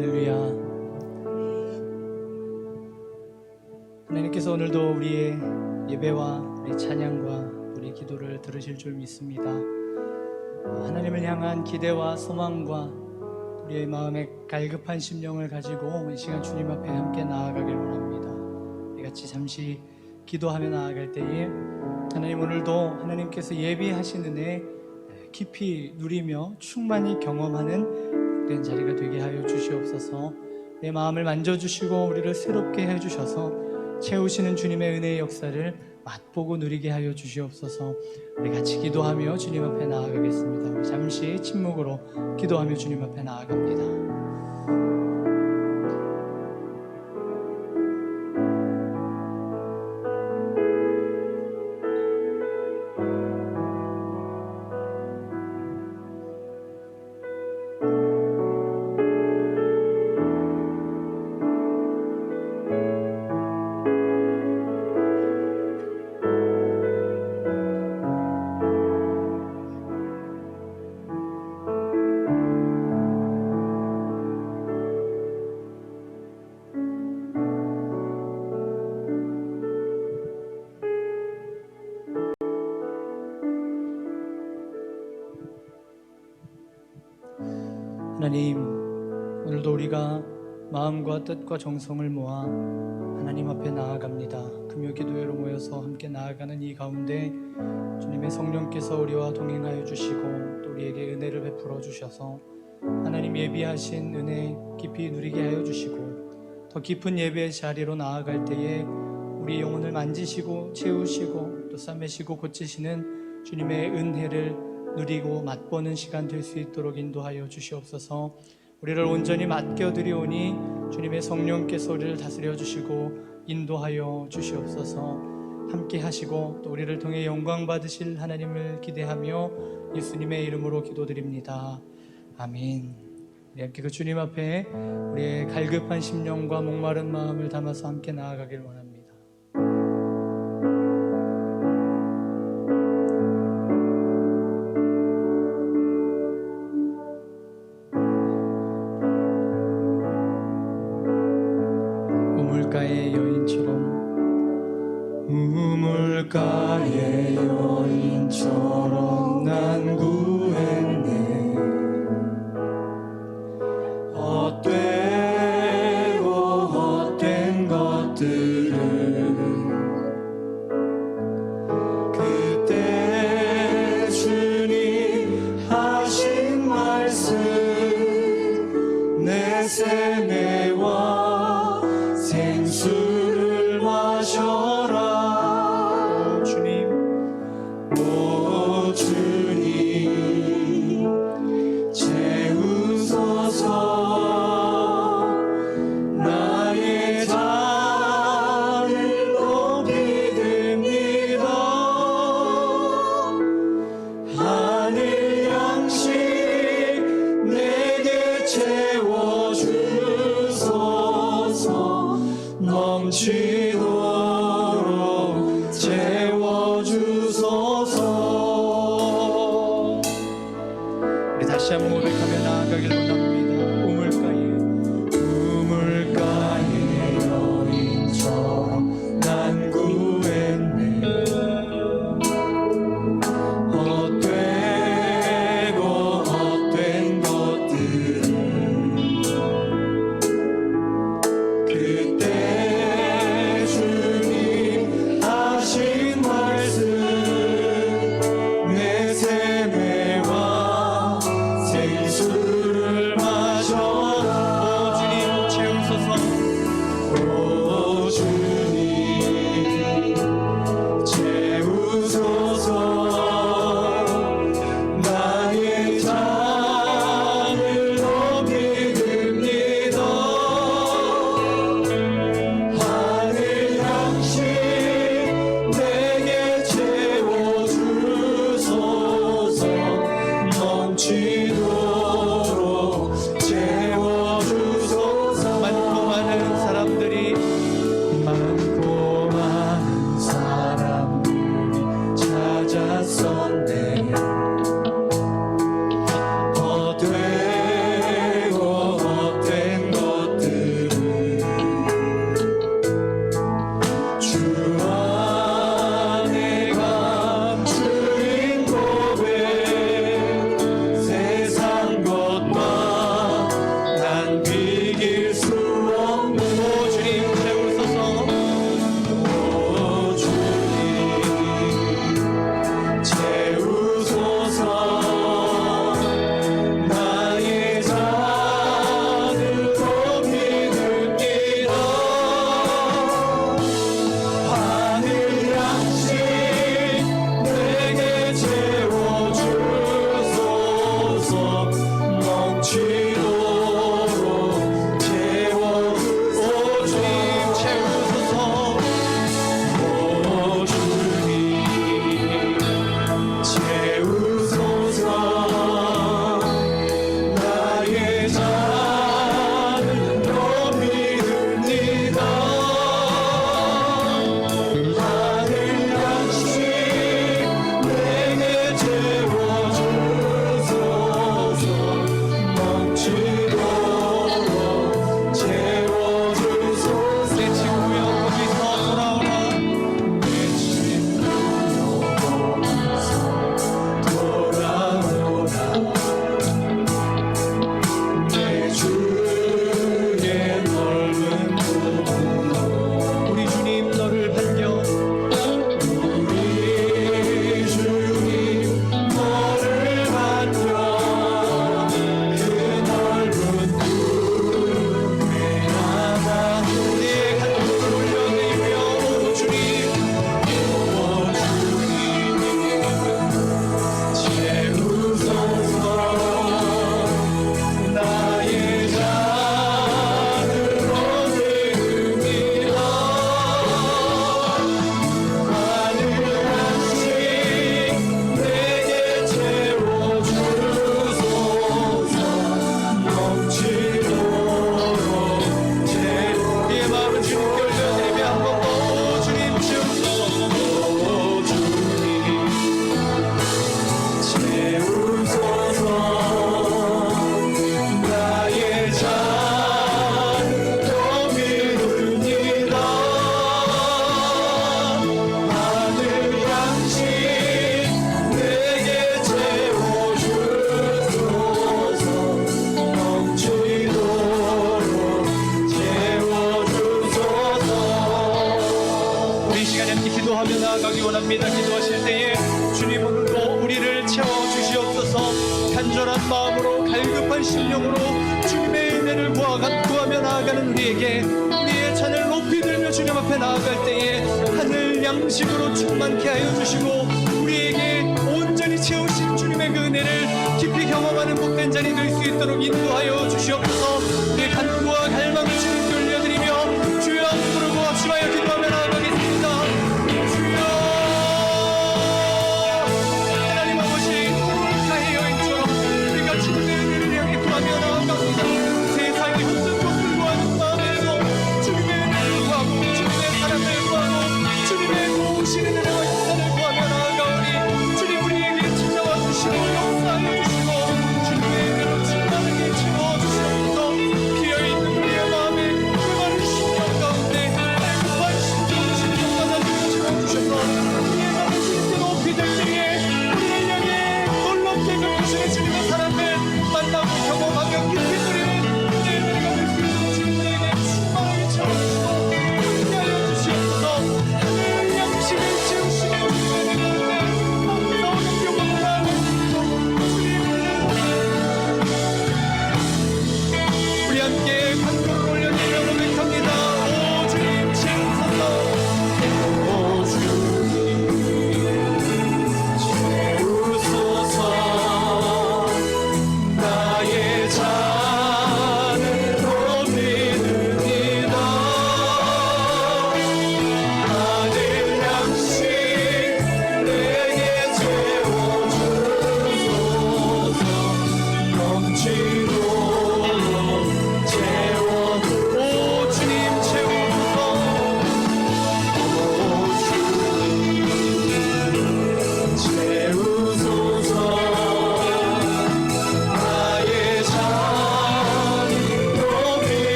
할렐루야. 하나님께서 오늘도 우리의 예배와 우리 찬양과 우리 기도를 들으실 줄 믿습니다. 하나님을 향한 기대와 소망과 우리의 마음에 갈급한 심령을 가지고 이 시간 주님 앞에 함께 나아가길 원합니다. 이 같이 잠시 기도하며 나아갈 때에 하나님 오늘도 하나님께서 예비하신 은혜 깊이 누리며 충만히 경험하는 복된 자리가 되게 하여 주시옵소서. 내 마음을 만져주시고 우리를 새롭게 해주셔서 채우시는 주님의 은혜의 역사를 맛보고 누리게 하여 주시옵소서. 우리 같이 기도하며 주님 앞에 나아가겠습니다. 잠시 침묵으로 기도하며 주님 앞에 나아갑니다. 하나님, 오늘도 우리가 마음과 뜻과 정성을 모아 하나님 앞에 나아갑니다. 금요 기도회로 모여서 함께 나아가는 이 가운데 주님의 성령께서 우리와 동행하여 주시고 또 우리에게 은혜를 베풀어 주셔서 하나님 예비하신 은혜 깊이 누리게 하여 주시고 더 깊은 예배의 자리로 나아갈 때에 우리 영혼을 만지시고 채우시고 또 싸매시고 고치시는 주님의 은혜를 누리고 맛보는 시간 될 수 있도록 인도하여 주시옵소서. 우리를 온전히 맡겨 드리오니 주님의 성령께서 우리를 다스려 주시고 인도하여 주시옵소서. 함께 하시고 또 우리를 통해 영광 받으실 하나님을 기대하며 예수님의 이름으로 기도드립니다. 아멘. 함께 그 주님 앞에 우리의 갈급한 심령과 목마른 마음을 담아서 함께 나아가길 원합니다.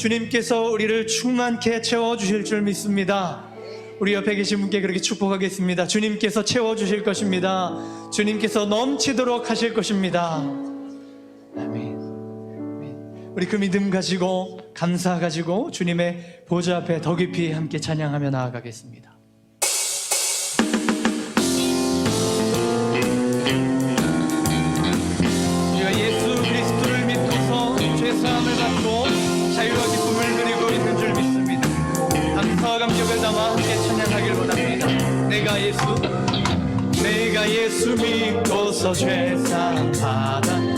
주님께서 우리를 충만케 채워주실 줄 믿습니다. 우리 옆에 계신 분께 그렇게 축복하겠습니다. 주님께서 채워주실 것입니다. 주님께서 넘치도록 하실 것입니다. 아멘. 우리 그 믿음 가지고 감사 가지고 주님의 보좌 앞에 더 깊이 함께 찬양하며 나아가겠습니다. 예수 믿고서 죄사함 받았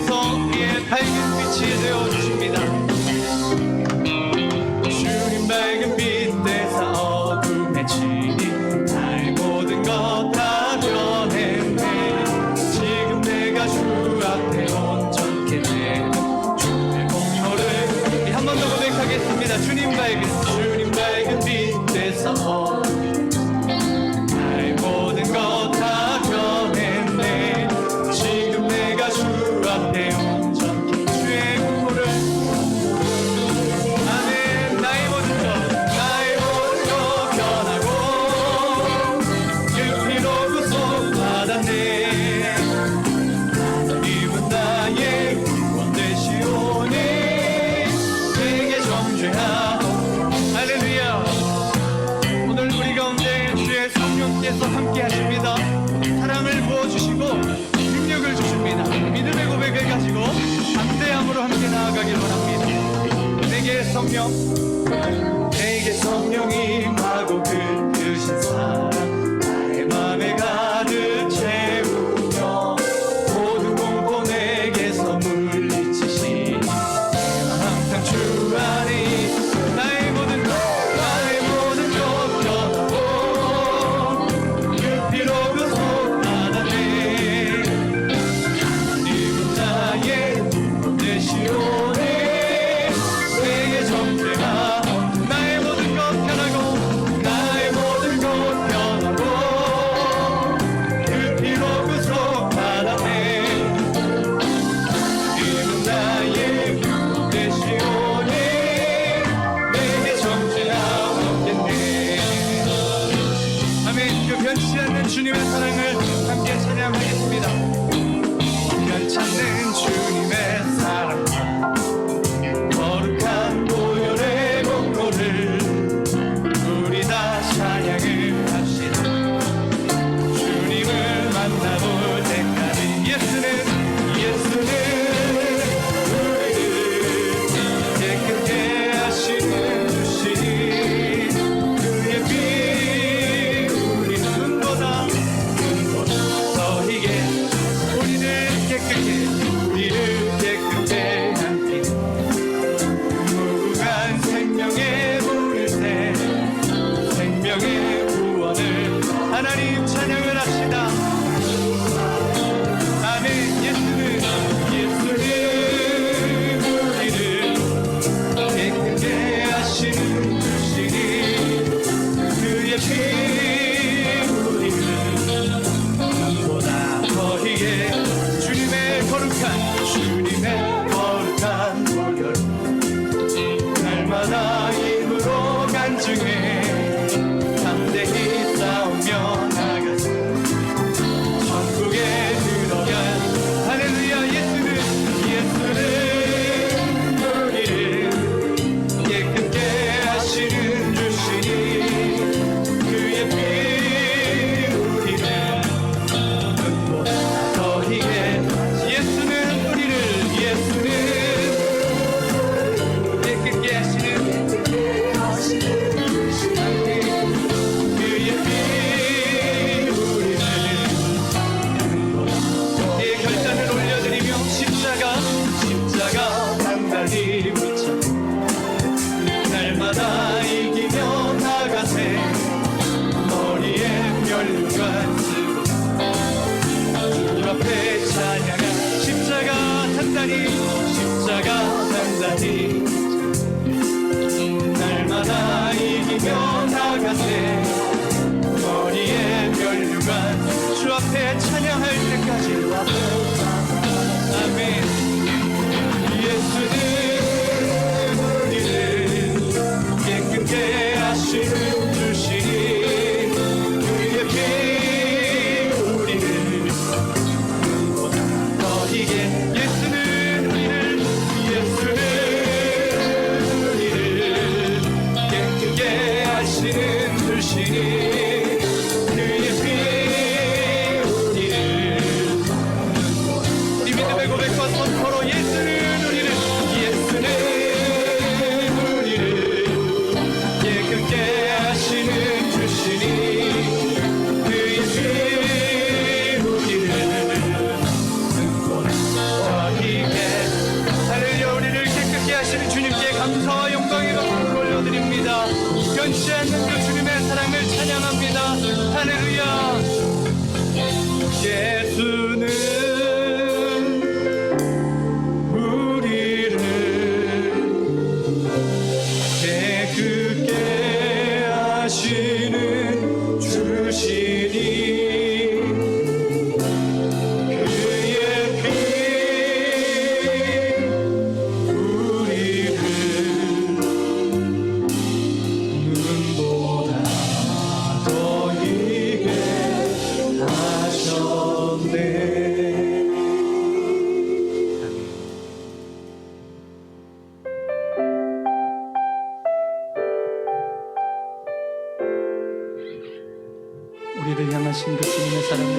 说。 내게 성령이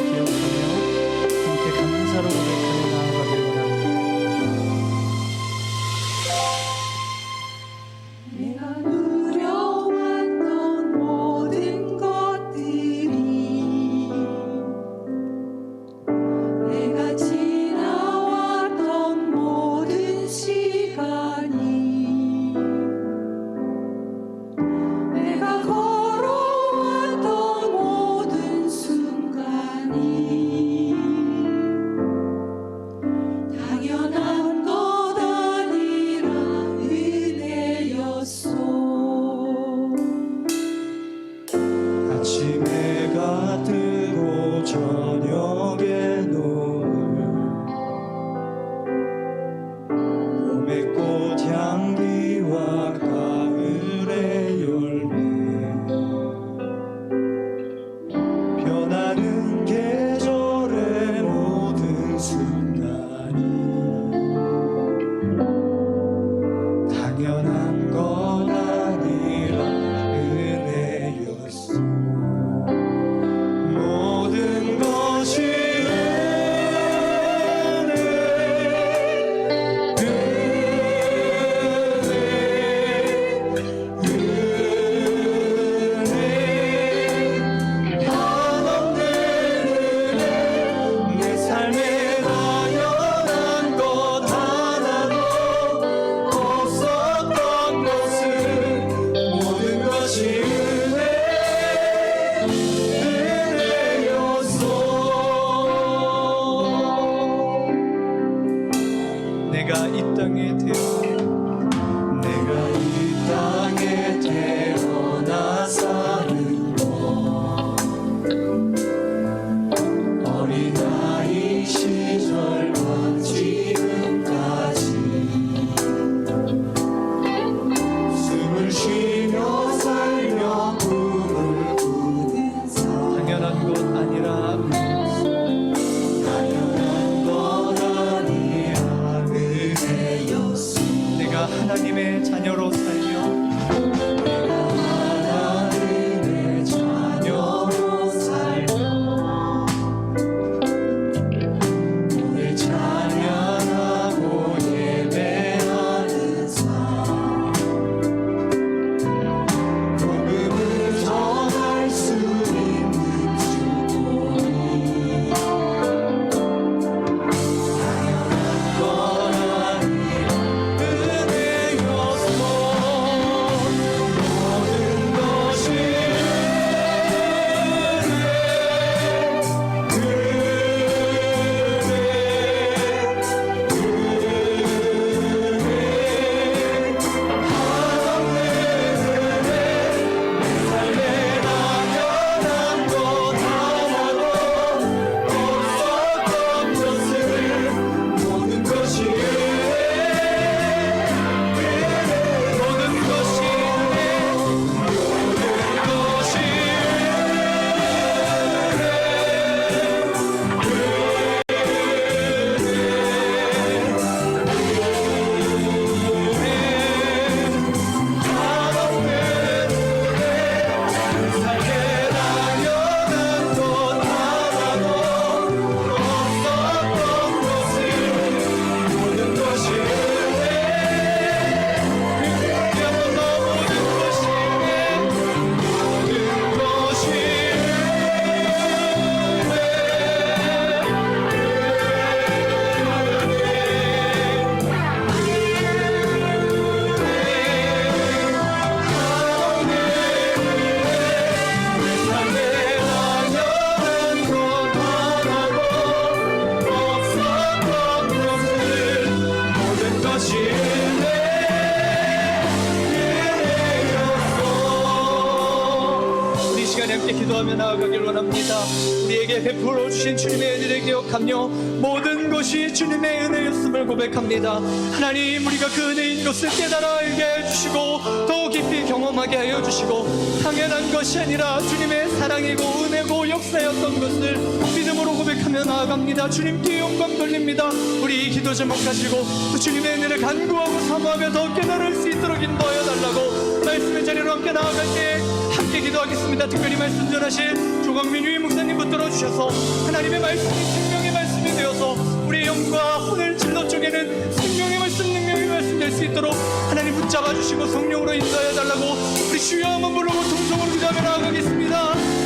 기억하며 함께 감사로 고백하며 나아가길 원합니다. 모든 것이 주님의 은혜였음을 고백합니다. 하나님, 우리가 그 은혜인 것을 깨달아 알게 해주시고, 더욱 깊이 경험하게 하여 주시고, 당연한 것이 아니라 주님의 사랑이고 은혜고 역사였던 것을 믿음으로 고백하며 나아갑니다. 주님께 영광 돌립니다. 우리 기도 제목 가지고 주님의 은혜를 간구하고 사모하며 더 깨달을 수 있도록 인도하여 달라고 말씀의 자리로 함께 나아갈 때 함께 기도하겠습니다. 특별히 말씀 전하실 조광민 위목사님부터 들어주셔서 하나님의 말씀이 되어서 우리의 영과 혼을 진노 쪽에는 생명의 말씀 능력의 말씀 될 수 있도록 하나님 붙잡아 주시고 성령으로 인도해 달라고 우리 주여 한번 부르고 동성으로 기도하며 나아가겠습니다.